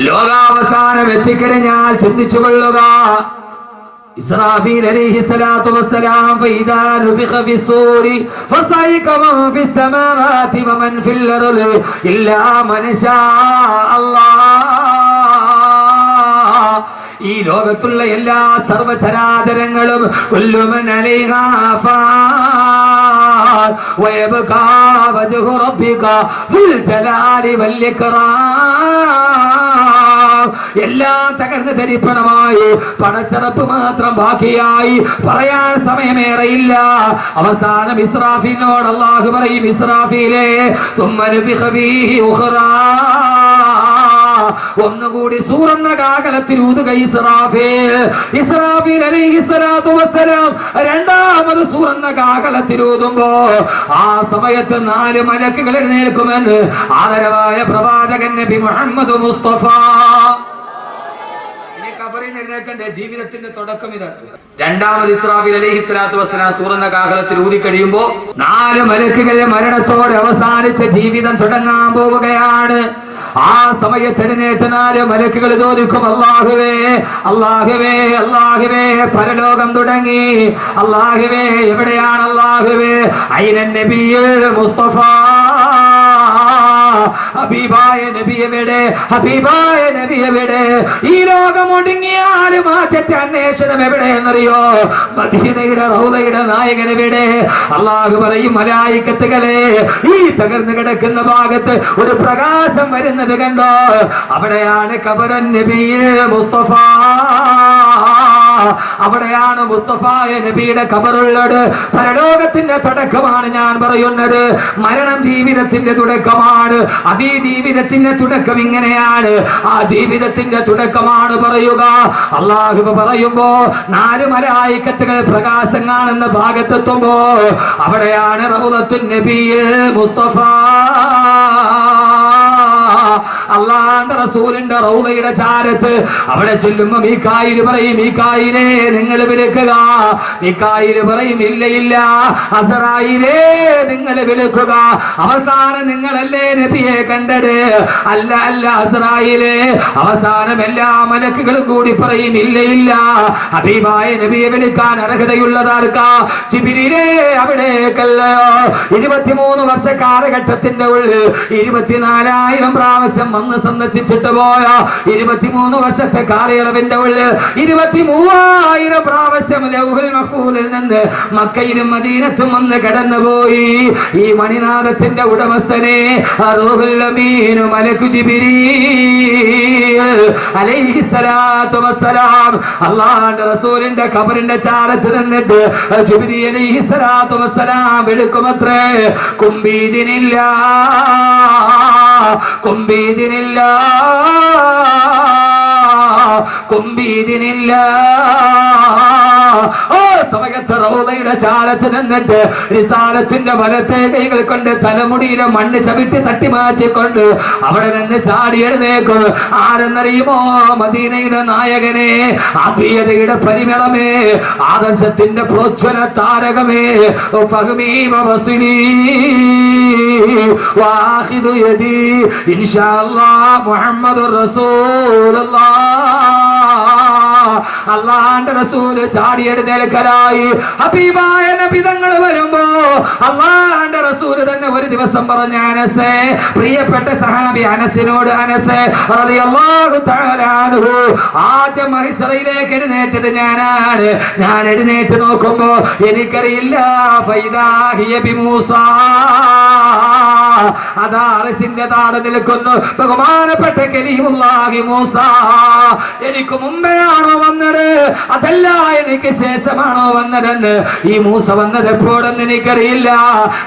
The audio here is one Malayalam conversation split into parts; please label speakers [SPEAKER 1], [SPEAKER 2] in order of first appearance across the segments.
[SPEAKER 1] ലോകാവസാനം എത്തിക്കഴിഞ്ഞാൽ ചിന്തിച്ചു കൊള്ളുക ഈ ലോകത്തുള്ള എല്ലാ സർവചരാചരങ്ങളും കുല്ലുമൻ റബ്ബിക എല്ലാം തകർന്ന് തരിപ്പണമായി? പണച്ചറപ്പ് മാത്രം ബാക്കിയായി. പറയാൻ സമയമേറെയില്ല. അവസാനം ഇസ്രാഫിനോട് അള്ളാഹു പറയും ഇസ്രാഫിലെ ഒന്നുകൂടി സൂറന്ന കാകലത്തിൽ രണ്ടാമത് സൂറന്ന കാകലത്തിൽ ഊതുമ്പോ ആ സമയത്ത് നാല് മലക്കുകൾ എഴുന്നേൽക്കുമെന്ന് ആദരവായ പ്രവാചകൻ നബി മുഹമ്മദ് മുസ്തഫ ഖബറിൽ ജീവിതത്തിന്റെ തുടക്കം ഇതാണ് രണ്ടാമത് ഇസ്രാഫിൽ അലൈഹി സ്വലാത്തു വസ്സലാം സൂറന്ന കാഹളത്തിൽ ഊതി കഴിയുമ്പോ നാല് മലക്കുകളുടെ മരണത്തോടെ അവസാനിച്ച ജീവിതം തുടങ്ങാൻ പോവുകയാണ്. ആ സമയത്ത് എഴുന്നേറ്റ് നാല് മലക്കുകൾ ചോദിക്കും അള്ളാഹുവേ അള്ളാഹുവേ അള്ളാഹുവേ പരലോകം തുടങ്ങി. അള്ളാഹുവേ എവിടെയാണ് അള്ളാഹുവേ അയിനൻ നബിയിൽ മുസ്തഫ. ഹബീബായ നബി എവിടെ ഹബീബായ നബി എവിടെ ഈ ലോകം ഒടുങ്ങിയാലും ആദ്യത്തെ അന്വേഷണം എവിടെയെന്നറിയോ? മദീനയുടെ റൗലയുടെ നായകൻ എവിടെ അള്ളാഹു പറയും മലായിക്കത്തുകളെ ഈ തകർന്നു കിടക്കുന്ന ഭാഗത്ത് ഒരു പ്രകാശം വരുന്നത് കണ്ടോ? അവിടെയാണ് കബരൻ നബിയിൽ മുസ്തഫ. അവിടെയാണ് മുസ്തഫായ നബിയുടെ കബറുള്ളത് പരലോകത്തിന്റെ തുടക്കമാണ് ഞാൻ പറയുന്നത്. മരണം ജീവിതത്തിന്റെ തുടക്കമാണ്. അതീ ജീവിതത്തിന്റെ തുടക്കം ഇങ്ങനെയാണ്. ആ ജീവിതത്തിന്റെ തുടക്കമാണ് പറയുക. അള്ളാഹു പറയുമ്പോ നാല് മലായിക്കത്തുകൾ പ്രകാശം കാണുന്ന ഭാഗത്തെത്തുമ്പോ അവിടെയാണ് റൗലത്തുൻ നബിയെ മുസ്തഫ. അള്ളാന്റെ റസൂലിന്റെ റൗലയുടെ ചാരത്ത് അവിടെ ചെല്ലുമ്പോ കായിൽ പറയും ഈ കായിലെ നിങ്ങൾ വിളിക്കുക. മീക്കായിൽ പറയും ഇല്ല ഇല്ല. അസറായിലേ നിങ്ങൾ വിളിക്കുക. അവസാനം നിങ്ങളല്ലേ നബിയെ കണ്ടത്? അല്ല അല്ല അസറായിലെ. അവസാനം എല്ലാ മലക്കുകളും കൂടി പറയും ഇല്ല ഇല്ല. ഹബീബായ നബിയെ വിളിക്കാൻ അർഹതയുള്ളതാർക്കാ? ജിബിരിലേ അവിടേക്കല്ലയോ ഇരുപത്തിമൂന്ന് വർഷ കാലഘട്ടത്തിന്റെ ഉള്ളിൽ ഇരുപത്തിനാലായിരം പ്രാവശ്യം വന്ന് സന്ദർശിച്ചിട്ട് പോയ ഇരുപത്തിമൂന്ന് വർഷത്തെ കാലയളവിന്റെ ഉള്ളിൽ ഇരുപത്തി മൂവായിരം പ്രാവശ്യം ലൗഹുൽ മഹൂലിൽ നിന്ന് മക്കയിലും മദീനത്തും വന്ന് കടന്നുപോയി. ഈ മണിനാഥത്തിന്റെ ഉടമസ്ഥനെ റൂഹുൽ അമീനു അള്ളാഹുവിന്റെ റസൂലിന്റെ ഖബറിന്റെ ചാരത്ത് നിന്നിട്ട് ജിബ്രീൽ അലൈഹിസ്സലാത്തു വസ്സലാം വിളിക്കുമത്രേ കുമ്പീതിനില്ല കുമ്പീതിനില്ല കുമ്പീതിനില്ല ആ സമയത്ത് റൗദയുടെ ചാലത്ത് നിന്നിട്ട് റിസാലത്തിന്റെ വലത്തെ കൈകൾ കൊണ്ട് തലമുടിയിലെ മണ്ണ് ചവിട്ടി തട്ടി മാറ്റിക്കൊണ്ട് അവിടെ നിന്ന് ചാടി എഴുന്നേക്കും ആരെന്നറിയുമോ മദീനയുടെ നായകനെ? അഭീയതയുടെ പരിമളമേ ആദർശത്തിന്റെ പ്രോജ്വല താരകമേ. വാഹിദു യദി ഇൻഷാ അല്ലാഹ് മുഹമ്മദ് റസൂലുള്ളാഹ് അള്ളാന്റെ റസൂൽ ചാടിയെടുത്തേൽക്കലായി ഹബീബായ നബിതങ്ങൾ വരുമ്പോ അള്ളാന്റെ റസൂൽ തന്നെ ഒരു ദിവസം പറഞ്ഞ അനസേ പ്രിയപ്പെട്ട സഹാബി അനസിനോട് അനസേ ആദ്യം മഹിസറയിലേക്ക് എഴുന്നേറ്റത് ഞാനാണ്. ഞാൻ എഴുന്നേറ്റ് നോക്കുമ്പോ എനിക്കറിയില്ല മൂസ. അതാ അറസിന്റെ താട് നിൽക്കുന്നു ബഹുമാനപ്പെട്ട കലീമുല്ലാഹി മൂസ. എനിക്ക് മുമ്പേ വന്നത്? അതല്ല എനിക്ക് ശേഷമാണോ വന്നതെന്ന് ഈ മൂസ വന്നത് എപ്പോഴെന്ന് എനിക്കറിയില്ല.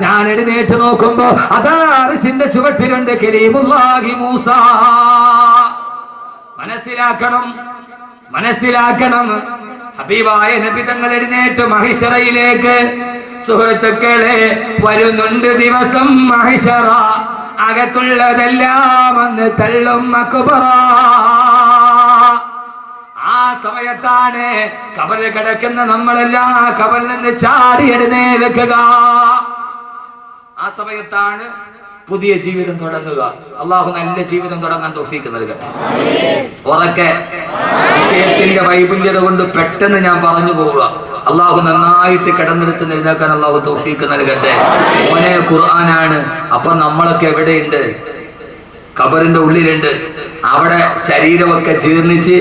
[SPEAKER 1] ഞാൻ എഴുന്നേറ്റ് നോക്കുമ്പോ അതാ അറസിന്റെ ചുവട്ടിലുണ്ട് കരീമുല്ലാഹി മൂസ. മനസ്സിലാക്കണം മനസ്സിലാക്കണം. ഹബീബായ നബി തങ്ങൾ എഴുന്നേറ്റ് മഹിഷറയിലേക്ക്. സുഹൃത്തുക്കളെ വരുന്നുണ്ട് ദിവസം മഹിഷറ. അകത്തുള്ളതെല്ലാം അന്ന് തള്ളും ആ സമയത്താണ് കബറിൽ കിടക്കുന്ന നമ്മളെല്ലാം കബറിൽ നിന്ന് ചാടി എഴുന്നേൽക്കുക ആ സമയത്താണ് പുതിയ ജീവിതം തുടങ്ങുക. അള്ളാഹു നല്ല ജീവിതം തുടങ്ങാൻ തോഫീക്ക് നൽകട്ടെ. ഉറക്കെ വിഷയത്തിന്റെ വൈപുല്യത കൊണ്ട് പെട്ടെന്ന് ഞാൻ പറഞ്ഞു പോവുക. അള്ളാഹു നന്നായിട്ട് കിടന്നെടുത്ത് എഴുന്നേക്കാൻ അള്ളാഹു തോഫീക്ക് നൽകട്ടെ. മോനെ ഖുർആനാണ്. അപ്പൊ നമ്മളൊക്കെ എവിടെയുണ്ട്? കബറിന്റെ ഉള്ളിലുണ്ട്. അവിടെ ശരീരമൊക്കെ ജീർണിച്ച്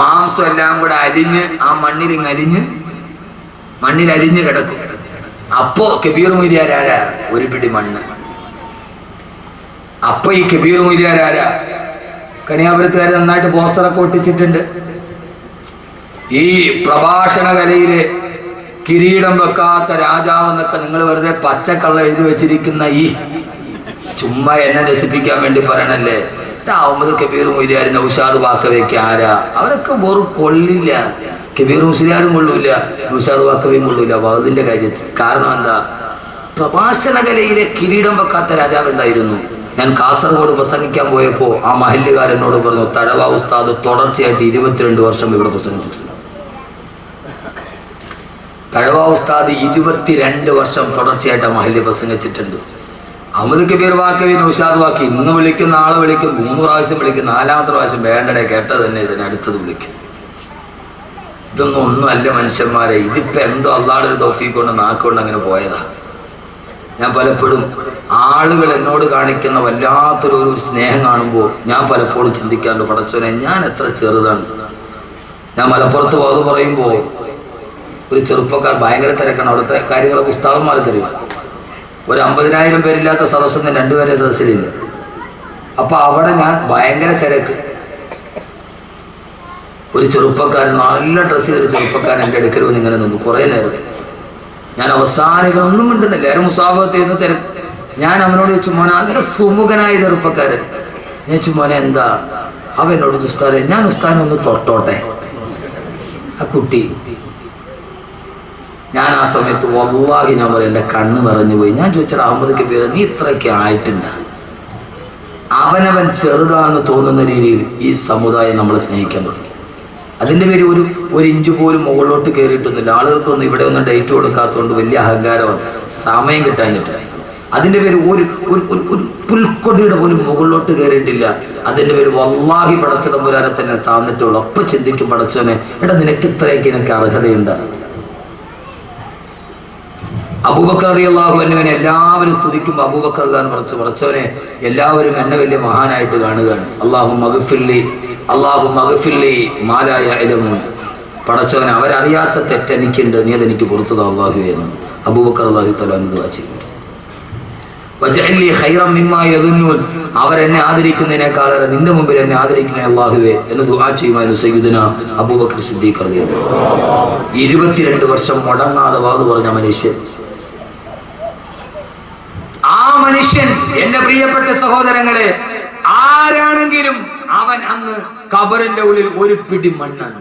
[SPEAKER 1] മാംസം എല്ലാം കൂടെ അലിഞ്ഞ് ആ മണ്ണിൽ അലിഞ്ഞ് മണ്ണിൽ അലിഞ്ഞ് കിടക്കും. അപ്പോ കബീർ മൊയ്ലിയാരാരാ ഒരു പിടി മണ്ണ്. അപ്പൊ ഈ കബീർ മൊയ്ലിയാരാരാ കണിയാപുരത്തുകാർ നന്നായിട്ട് പോസ്റ്ററൊക്കെ ഒട്ടിച്ചിട്ടുണ്ട്. ഈ പ്രഭാഷണ കലയിൽ കിരീടം വെക്കാത്ത രാജാവ് എന്നൊക്കെ നിങ്ങൾ വെറുതെ പച്ചക്കള്ള എഴുതി വെച്ചിരിക്കുന്ന ഈ ചുമ്മാ എന്നെ രസിപ്പിക്കാൻ വേണ്ടി പറയണല്ലേ? അഹമ്മദ് കബീർ മൊയ്ലിയാർ നൗഷാദ് വാക്കവയ്ക്ക് ആരാ? അവരൊക്കെ വെറും കൊള്ളില്ല. കബീർ മുസ്ലിയാരും കൊള്ളൂല നൗഷാദ് വാക്കവയും കൊള്ളൂല വഹദിന്റെ കാര്യത്തിൽ കാരണം എന്താ? പ്രഭാഷണ കലയിലെ കിരീടം വെക്കാത്ത രാജാവുണ്ടായിരുന്നു ഞാൻ കാസർഗോഡ് പ്രസംഗിക്കാൻ പോയപ്പോ ആ മഹല്ലുകാരനോട് പറഞ്ഞു തഴവ ഉസ്താദ് തുടർച്ചയായിട്ട് ഇരുപത്തിരണ്ട് വർഷം ഇവിടെ പ്രസംഗിച്ചിട്ടുണ്ട്. തഴവ ഉസ്താദ് ഇരുപത്തിരണ്ട് വർഷം തുടർച്ചയായിട്ട് ആ മഹല്ല് പ്രസംഗിച്ചിട്ടുണ്ട്. അഹമ്മദ് കബീർ വാക്കവി നൗഷാദ് വാക്കി. ഇന്ന് വിളിക്കും നാളെ വിളിക്കും മൂന്ന് പ്രാവശ്യം വിളിക്കും നാലാമത്തെ പ്രാവശ്യം വേണ്ടടേ കേട്ടത് തന്നെ ഇതിനെ അടുത്തത് വിളിക്കും. ഇതൊന്നും ഒന്നും അല്ല മനുഷ്യന്മാരെ. ഇതിപ്പോ എന്തോ അള്ളാടെ ഒരു തോഫി കൊണ്ട് നാക്കുകൊണ്ട് അങ്ങനെ പോയതാ. ഞാൻ പലപ്പോഴും ആളുകൾ എന്നോട് കാണിക്കുന്ന വല്ലാത്തൊരു ഒരു സ്നേഹം കാണുമ്പോൾ ഞാൻ പലപ്പോഴും ചിന്തിക്കാറുണ്ട് പടച്ചോനെ ഞാൻ എത്ര ചെറുതാണ്. ഞാൻ മലപ്പുറത്ത് പോകുന്നത് പറയുമ്പോൾ ഒരു ചെറുപ്പക്കാർ ഭയങ്കര തിരക്കാണ്. അവിടുത്തെ കാര്യങ്ങളെ പുസ്തകന്മാരെ അറിയാം ഒരു അമ്പതിനായിരം പേരില്ലാത്ത സദസ്സൊന്നും രണ്ടുപേരെ സദസ്സിലില്ല. അപ്പൊ അവിടെ ഞാൻ ഭയങ്കര തിരക്ക്. ഒരു ചെറുപ്പക്കാരൻ നല്ല ഡ്രസ്സ് ചെയ്ത ഒരു ചെറുപ്പക്കാരൻ എന്റെ വന്ന് ഇങ്ങനെ നിന്നു കുറേ നേരം. ഞാൻ അവസാനം ഒന്നും മിണ്ടുന്നില്ല. ഏറെ മുസാഫത്ത് ചെയ്യുന്ന തിരക്ക്. ഞാൻ അവനോട് ചോദിച്ചു മോനെ നല്ല സുമുഖനായ ചെറുപ്പക്കാരൻ. ഞാൻ ചോദിച്ചു മോനെ എന്താ? അവനോട് ഉസ്താദെ ഞാൻ ഉസ്താനെ ഒന്ന് തൊട്ടോട്ടെ. ആ കുട്ടി ഞാൻ ആ സമയത്ത് വല്ലാഹി ഞാൻ പറയും എന്റെ കണ്ണ് നിറഞ്ഞു പോയി. ഞാൻ ചോദിച്ചാൽ അഹമ്മദ് കബീർ നീ ഇത്രയൊക്കെ ആയിട്ടുണ്ട് അവനവൻ ചെറുതാണെന്ന് തോന്നുന്ന രീതിയിൽ ഈ സമുദായം നമ്മളെ സ്നേഹിക്കാൻ തുടങ്ങി. അതിന്റെ പേര് ഒരു ഒരു ഇഞ്ച് പോലും മുകളിലോട്ട് കയറിയിട്ടൊന്നുമില്ല. ആളുകൾക്കൊന്നും ഇവിടെ ഒന്നും ഡേറ്റ് കൊടുക്കാത്തതുകൊണ്ട് വലിയ അഹങ്കാരമാണ്. സമയം കിട്ടാഞ്ഞിട്ട് അതിന്റെ പേര് ഒരു ഒരു ഒരു പുൽക്കൊടിയുടെ പോലും മുകളിലോട്ട് കയറിയിട്ടില്ല. അതിന്റെ പേര് വല്ലാഹി പടച്ചിടം പുരാനെ തന്നെ താന്നിട്ടുള്ളൂ. ഒപ്പം ചിന്തിക്കും പടച്ചവനെ എടാ നിനക്ക് ഇത്രയൊക്കെ എനിക്ക് അർഹതയുണ്ട്. അബൂബക്കർ അലി അള്ളാഹു എന്നുവിനെ എല്ലാവരും സ്തുതിക്കുമ്പോൾ അബൂബക്കർ ഖാൻ പറച്ചു പറച്ചവനെ എല്ലാവരും എന്നെ വലിയ മഹാനായിട്ട് കാണുകയാണ്. അള്ളാഹു മകഫില്ലി അള്ളാഹു മകഫില്ലി മാലായ പടച്ചവൻ അവരറിയാത്ത തെറ്റെനിക്കുണ്ട് നീ അതെനിക്ക് പുറത്തത് അള്ളാഹു എന്ന് അബൂബക്കർ അള്ളാഹു മിമ്മാ യദുന്നൂൻ. അവരെന്നെ ആദരിക്കുന്നതിനേക്കാളെ നിന്റെ മുമ്പിൽ എന്നെ ആദരിക്കുന്ന അള്ളാഹുവേ എന്ന് ദുആ ചെയ്യുമായിരുന്നു സയ്യിദുന അബൂബക്കർ സിദ്ദീഖ്. ഇരുപത്തിരണ്ട് വർഷം മുടങ്ങാതെ വാതു പറഞ്ഞ മനുഷ്യൻ മനുഷ്യൻ എന്റെ പ്രിയപ്പെട്ട സഹോദരങ്ങളെ ആരാണെങ്കിലും അവൻ അന്ന് കബറിന്റെ ഉള്ളിൽ ഒരു പിടി മണ്ണാണ്.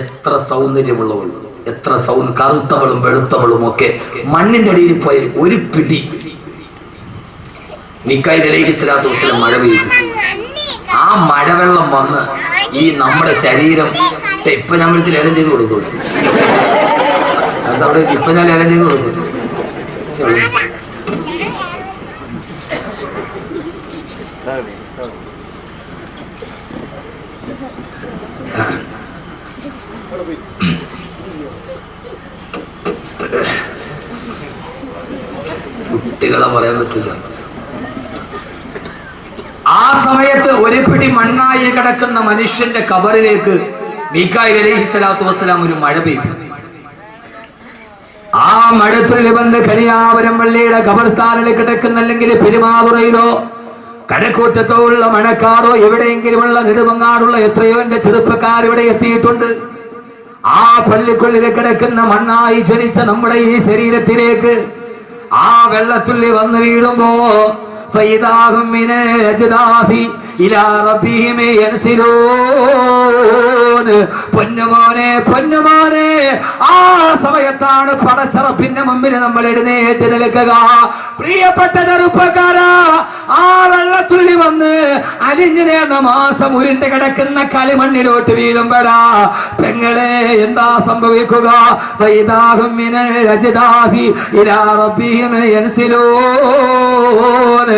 [SPEAKER 1] എത്ര സൗന്ദര്യമുള്ളവൾ എത്ര സൗ കറുത്തവളും വെളുത്തവളും ഒക്കെ മണ്ണിന്റെ അടിയിൽ പോയ ഒരു പിടി. മിക്കായി അലൈഹി സ്വലാത്തു മഴ പെയ്തു. ആ മഴവെള്ളം വന്ന് ഈ നമ്മുടെ ശരീരം ഇപ്പൊ വിളിച്ച് ലേലം ചെയ്ത് അതവിടെ ഇപ്പൊ ഞാൻ ലേലം ചെയ്ത് കൊടുക്കും കുട്ടികളെ പറയാൻ പറ്റില്ല ആ സമയത്ത് ഒരു പിടി മണ്ണായി കിടക്കുന്ന മനുഷ്യന്റെ കബറിലേക്ക് മീക്കായി അലൈഹി സ്വലാത്തു വസ്സലാം ഒരു മഴ പെയ്തു. ആ മഴത്തുള്ളി വന്ന് കണിയാവരം പള്ളിയുടെ ഖബർസ്ഥാനിൽ കിടക്കുന്നല്ലെങ്കിൽ പെരുമാതുറയിലോ കഴക്കൂറ്റത്തോ ഉള്ള മണക്കാടോ എവിടെയെങ്കിലുമുള്ള നെടുമങ്ങാടുള്ള എത്രയോ എന്റെ ചെറുപ്പക്കാർ ഇവിടെ എത്തിയിട്ടുണ്ട്. ആ പള്ളിക്കുള്ളിൽ കിടക്കുന്ന മണ്ണായി ജനിച്ച നമ്മുടെ ഈ ശരീരത്തിലേക്ക് ആ വെള്ളത്തുള്ളി വന്ന് വീഴുമ്പോ പൊന്നുമോനെ പൊന്നുമോനെ ആ സമയത്താണ് പടച്ചറപ്പിന്റെ മുമ്പിൽ നമ്മൾ എഴുന്നേറ്റ് നിൽക്കുക. പ്രിയപ്പെട്ട ചെറുപ്പക്കാരാ ആ വെള്ളത്തുള്ളി വന്ന് അലിഞ്ഞു നേർന്ന മാസം ഉരുണ്ട് കിടക്കുന്ന കളിമണ്ണിലോട്ട് വീഴുമ്പടാ പെങ്ങളെ എന്താ സംഭവിക്കുക? ഇലാ യൻസിലൂൻ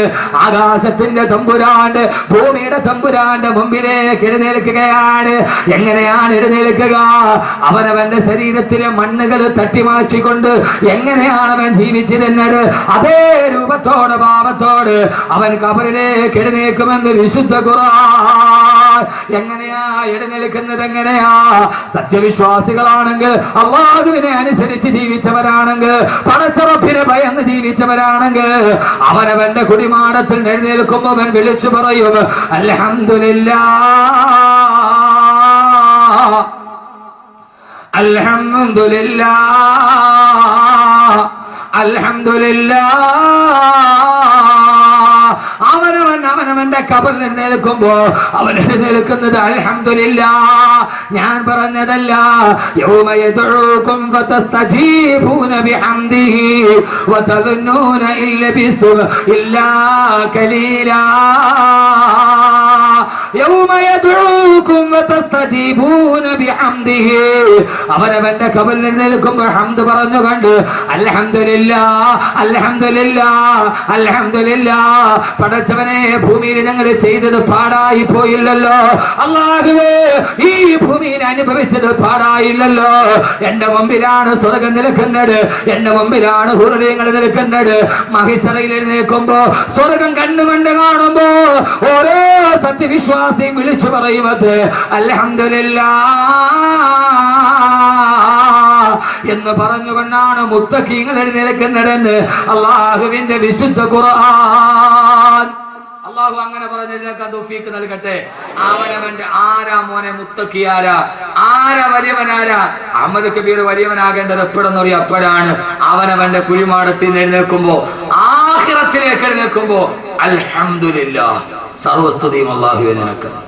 [SPEAKER 1] ആകാശത്തിന്റെ തമ്പുരാണ്ട് ഭൂമിയുടെ തമ്പുരാന്റെ മുമ്പിലേക്ക് എഴുന്നേൽക്കുകയാണ് എങ്ങനെയാണ് എഴുന്നേൽക്കുക? അവനവന്റെ ശരീരത്തിലെ മണ്ണുകൾ തട്ടിമാറ്റിക്കൊണ്ട് എങ്ങനെയാണ് അവൻ ജീവിച്ചിരുന്നത്? അതേ രൂപത്തോട് പാപത്തോട് അവൻ കബറിലേക്ക് എഴുന്നേൽക്കുമെന്ന് വിശുദ്ധ ഖുർആൻ എങ്ങനെയാ എഴുന്നേൽക്കുന്നത്? എങ്ങനെയാ? സത്യവിശ്വാസികളാണെങ്കിൽ അള്ളാഹുവിനെ അനുസരിച്ച് ജീവിച്ചവരാണെങ്കിൽ പടച്ചറപ്പിനെ ഭയന്ന് ജീവിച്ചവരാണെങ്കിൽ അവനവന്റെ കുടിമാടത്തിൽ എഴുന്നേൽക്കുമ്പോൾ അവൻ വിളിച്ചു പറയും അൽഹംദുലില്ലാ. അൽഹംദുലില്ലാ. അൽഹംദുലില്ലാ. അവനവൻ അവനവന്റെ കബറിൽ എഴുന്നേൽക്കുമ്പോ അവൻ എഴുന്നേൽക്കുന്നത് അലഹമില്ല ഞാൻ പറഞ്ഞതല്ല ഇല്ല ഇല്ലാ കലീല. അവനവന്റെ കബറിൽ നിൽക്കുമ്പോൾ ഹംദ് പറഞ്ഞുകൊണ്ട് അൽഹംദുലില്ലാ അൽഹംദുലില്ലാ അൽഹംദുലില്ലാ. പടച്ചവനെ ഭൂമിയിൽ ഞങ്ങൾ ചെയ്തത് പാടായി പോയില്ലല്ലോ. അള്ളാഹുവേ ഈ ഭൂമിയിൽ അനുഭവിച്ചത് പാടായില്ലല്ലോ. എന്റെ മുമ്പിലാണ് സ്വർഗം നിൽക്കുന്നത്. എന്റെ മുമ്പിലാണ് ഹൃദയങ്ങൾ നിൽക്കുന്നത്. മഹിസറയിൽ എഴുന്നേൽക്കുമ്പോ സ്വർഗം കണ്ണുകൊണ്ട് കാണുമ്പോ ഓരോ സത്യവിശ്വാസിയും വിളിച്ചു പറയുന്നത് അൽഹംദുലില്ലാ എന്ന് പറഞ്ഞുകൊണ്ടാണ് മുത്തക്കീങ്ങൾ എഴുന്നേൽക്കുന്നതെന്ന് അള്ളാഹുവിന്റെ വിശുദ്ധ ഖുർആൻ. അള്ളാഹു അങ്ങനെ പറഞ്ഞെഴുന്നേക്കാൻ തൗഫീഖ് നൽകട്ടെ. അവനവന്റെ ആരാ മോനെ മുത്തക്കി ആരാ? വലിയവനാരാ അഹമ്മദ് കബീർ വലിയവനാകേണ്ടത് എപ്പോഴെന്നറിയാം അപ്പോഴാണ് അവനവന്റെ കുഴിമാടത്തിൽ എഴുന്നേൽക്കുമ്പോ ആഹിറത്തിലേക്ക് എഴുന്നേൽക്കുമ്പോ അൽഹംദുലില്ലാ സർവസ്തുതിയും അള്ളാഹുവെ നിനക്ക്.